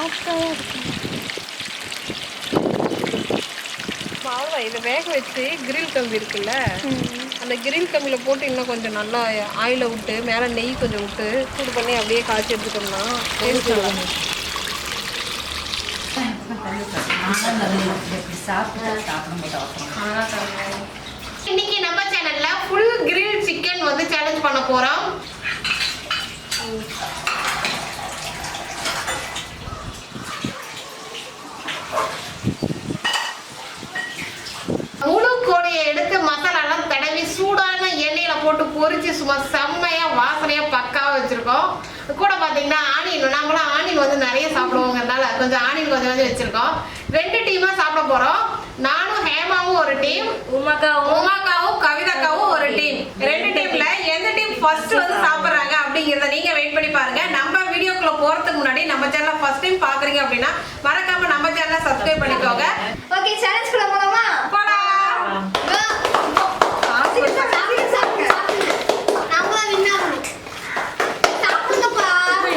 சாஃப்டாக இருக்கும் அவ்வளோதான் இதை வேக வச்சு கிரில் கம்பி இருக்குல்ல அந்த கிரில் கம்பியில் போட்டு இன்னும் கொஞ்சம் நல்லா ஆயில விட்டு மேலே நெய் கொஞ்சம் விட்டு சூடு பண்ணி அப்படியே காய்ச்சி எடுத்துட்டோம்னா இன்னைக்கு நம்ம சேனல்ல ஃபுல் கிரில் சிக்கன் வந்து சேலஞ்ச் பண்ண போறோம். முழு கோழியை எடுத்து மசாலாலாம் தடவி சூடான எண்ணெயில போட்டு பொரிச்சு சும்மா செம்மையா வாசனையா பக்காவா வச்சிருக்கோம். கூட பாத்தீங்கன்னா ஆனியன் நம்மளாம் ஆனியன் வந்து நிறைய சாப்பிடுவோங்கிறதுனால கொஞ்சம் ஆனியன் கொஞ்சம் கொஞ்சம் வச்சிருக்கோம். ரெண்டு டீமா சாப்பிட போறோம். நானும் ஹேமாவும் ஒரு டீம் உமாக்காவும். உமாக்காவும் கவிதாக்காவும் ஒரு டீம் ரெண்டு டீம்ல எந்த டீம் ஃபர்ஸ்ட் வந்து சாப்பிடுறாங்க அப்படிங்கறத நீங்க வெயிட் பண்ணி பாருங்க நம்ம வீடியோக்குள்ள போறதுக்கு முன்னாடி நம்ம சேனலை ஃபர்ஸ்ட் டைம் பாக்குறீங்க அப்படின்னா மறக்காம நம்ம சேனலை சப்ஸ்கிரைப் பண்ணிக்கோங்க ஓகே சேலஞ்ச் குள்ள போலாமா போலாம் சாப்பிடுங்க, சாப்பிடுங்க, சாப்பிடுங்க. நம்ம தான் win ஆகணும். சாப்பிடுங்கப்பா.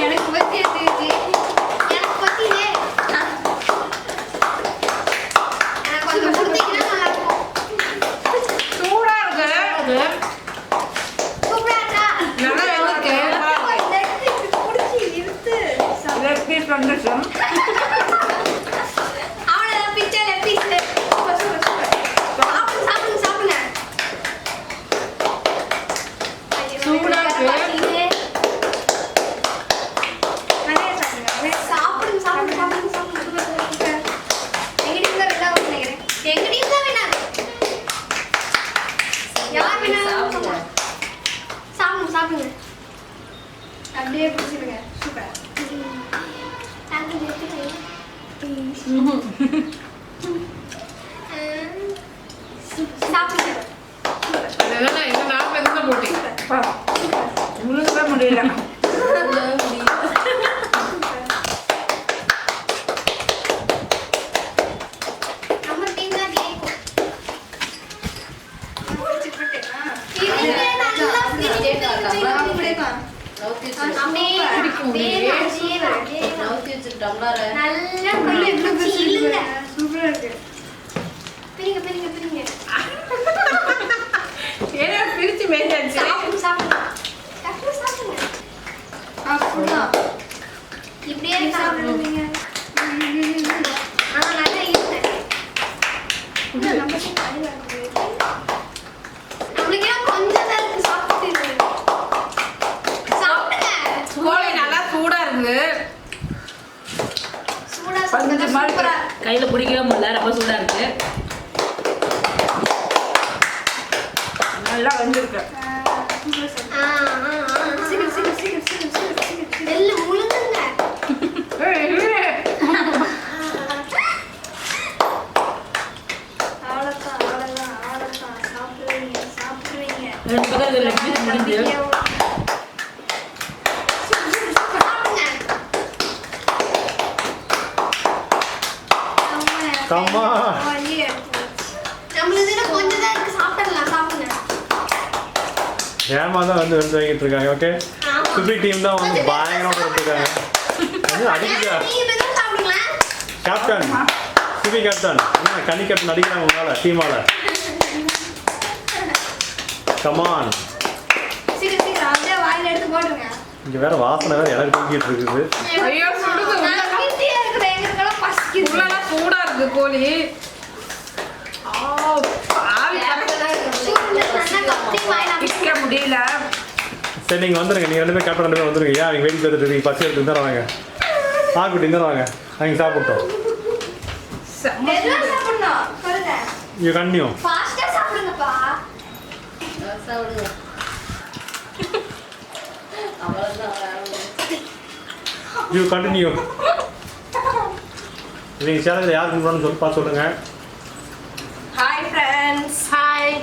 எனக்கு பத்தி எடுத்துக்கிச்சு. எனக்கு பத்தியே. எனக்கு கொஞ்சம் கொடுத்தீங்கன்னா நல்லா இருக்கும். சூடா இருக்கு சூப்பரா இருக்கா? நல்லா இருக்கு. அப்பா, இந்த இடத்துல இப்படி புடிச்சு இழுத்து சாப்பிடு. லெக் பீஸ் வந்துருச்சோம் அவ்வளவுதான், பிச்சை, leg piece. Super, super, super. சாப்பிடுங்க, சாப்பிடுங்க, சாப்பிடுங்க. ஐயோ, சூடா இருக்கு. பாத்தீங்களே. நிறைய சாப்பிடுங்க, நிறைய சாப்பிடுங்க, சாப்பிடுங்க, சாப்பிடுங்க, சாப்பிடுங்க. Super, super, super. எங்க team தான் win ஆகும்னு நினைக்கிறேன். எங்க team தான் win யார் win ஆகும்னு சொல்லுங்க. சாப்பிடுங்க, சாப்பிடுங்க. அப்படியே பிடிச்சிருங்க சூப்பர். அதெல்லாம் என்ன நாம எதுவும் போட்டீங்க முழுங்கவே முடியல நம்ம டீம் தான் ஜெயிக்கும் இதுவே நல்லா பிரிச்சு அப்படியே வா. அப்படியே வா, அப்படியே வா, அப்படியே வா, அப்படியே வா. நல்லா பிரிச்சு இழுங்க. பிரிங்க, பிரிங்க, பிரிங்க. ஏன்னா பிரிச்சு மேய்ச்சாச்சு சாப்பிடுங்க, சாப்பிடுங்க. டக்குனு சாப்பிடுங்க. இப்படியே சாப்பிடுங்க ஆனா நல்லா இழுங்க. இன்னும் நம்ம team அடி வாங்க முடியாது. நம்மளுக்கு ஏன் கொஞ்சம் தான் இருக்கு சாப்பிட்டு இருக்கு. சாப்பிடுங்க. கோழி நல்லா சூடா இருக்குது சூடா பஞ்சு சாப்பிடுங்க. மாதிரி சூப்பரா. கையில பிடிக்கவே முடியல ரொம்ப சூடா இருக்கு. நல்லா வந்திருக்கு. ஏமா தான் வந்து வாங்கிட்டு இருக்காங்க ஓகே. சுபி டீம் தான் வந்து பயங்கரமா கொடுத்துருக்காங்க. வந்து கேப்டன் சுபி கேப்டன் என்ன கனி கேப்டன் அடிக்கிறாங்க உங்களால டீமால கமான் இங்க வேற வாசனை வேற எனக்கு தூக்கிட்டு இருக்குது. ஐயோ, சுடுது. உள்ளலாம் சூடா இருக்கு. கோழி முடியல. சரி நீங்க வந்துருங்க. நீங்க ரெண்டு பேரும் கேப்டன் ரெண்டு பேரும் வந்துருங்க. ஏன் அவங்க வெயிட் பார்த்துட்டு இருக்கீங்க பசி எடுத்து தர வாங்க. ஆக்குட்டி அவங்க சாப்பிட்டோம். செம்ம மெதுவா யூ கண்டினியூ நீங்க சேனல் யார் பண்ணணும்னு சொல்லி பார்த்து சொல்லுங்க. ஹாய் ஃப்ரெண்ட்ஸ் ஹாய்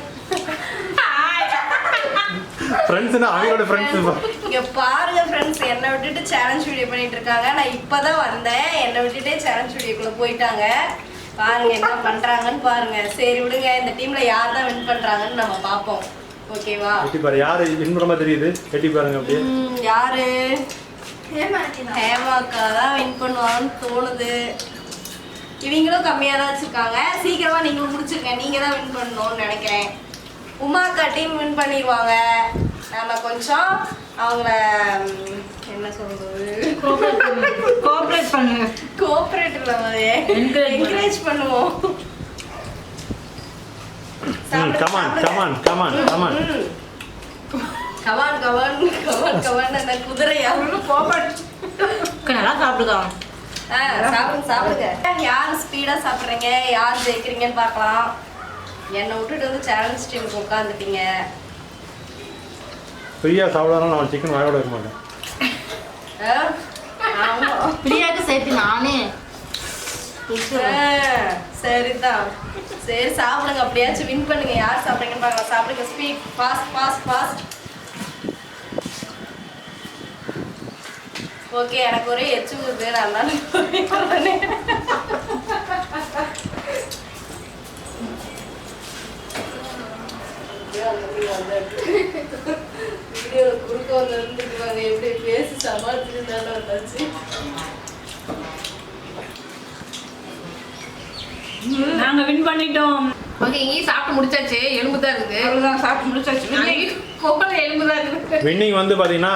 ஹாய் ஃப்ரெண்ட்ஸ்னா அவங்களோட ஃப்ரெண்ட்ஸ் இங்க பாருங்க ஃப்ரெண்ட்ஸ் என்னை விட்டுட்டு சேலஞ்ச் வீடியோ பண்ணிட்டு இருக்காங்க. நான் இப்பதான் வந்தேன். என்னை விட்டுட்டே சேலஞ்ச் வீடியோக்குள்ள போயிட்டாங்க. பாருங்க என்ன பண்றாங்கன்னு பாருங்க. சரி விடுங்க. இந்த டீம்ல யார் தான் வின் பண்றாங்கன்னு நம்ம பார்ப்போம். ஓகேவா? எட்டி பாரு யாரு வின் தெரியுது? எட்டி பாருங்க அப்படியே. ம், யாரு? ஹேமாக்கா தான் வின் பண்ணுவாங்கன்னு தோணுது. இவங்களும் கம்மியாக தான் வச்சுருக்காங்க. சீக்கிரமாக நீங்களும் முடிச்சிருங்க. நீங்கள் தான் வின் பண்ணணும்னு நினைக்கிறேன். உமாக்கா டீம் வின் பண்ணிடுவாங்க. நம்ம கொஞ்சம் அவங்கள என்ன சொல்றது? கோஆபரேட் பண்ணுங்க. கோஆப்ரேட்டிவ்ல Encourage என்கரேஜ் பண்ணுவோம். Come on come on come on come on Gawan Gawan Gawan Gawan அந்த குதிரையா. நல்லா சாப்பிடுதா? ஆ, சாப்பிடுங்க சாப்பிடுங்க. யார் ஸ்பீடா சாப்பிடுறீங்க? யார் ஜெயிக்கிறீங்கன்னு பார்க்கலாம். என்னை விட்டுட்டு வந்து சேலஞ்ச் டீமுக்கு உட்காந்துட்டீங்க ஃப்ரீயாக சாப்பிடலாம் நான் சிக்கன் வாயோட இருக்க மாட்டேன். ஆமா. பிரியாக்கு சேர்த்து நானே சரிதான். சரி சாப்பிடுங்க. அப்படியாச்சும் வின் பண்ணுங்க. யார் சாப்பிடுங்கன்னு பார்க்கலாம். சாப்பிடுங்க. Speed fast fast fast okay எனக்கு ஒரே எச்சு ஊது நான் தான் வீடியோல குறுக்க வந்து எப்படி பேசி சமாளிச்சுட்டு வந்தாச்சு. நாங்க வின் பண்ணிட்டோம். ஓகே இங்கேயும் சாப்பிட்டு முடிச்சாச்சு. எலும்பு தான் இருக்குது. அவ்வளவுதான் சாப்பிட்டு முடிச்சாச்சு. கோல எலும்பு தான் இருக்குது. வின்னிங் வந்து பார்த்தீங்கன்னா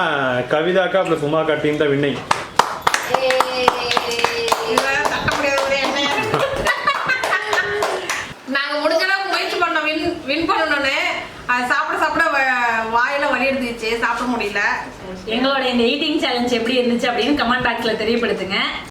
கவிதாக்கா ப்ளஸ் உமாக்கா டீம் தான் வின்னிங் இதெல்லாம் தட்ட முடியாத என்ன நாங்க முடிஞ்ச அளவுக்கு முயற்சி பண்ணோம். வின் வின் பண்ணணும்னு. அது சாப்பிட சாப்பிட வ- வாயில வலி எடுத்துச்சு சாப்பிட முடியல. எங்களோட இந்த ஈட்டிங் சேலஞ்ச் எப்படி இருந்துச்சு அப்படின்னு கமெண்ட் பாக்ஸ்ல தெரியப்படுத்துங்க.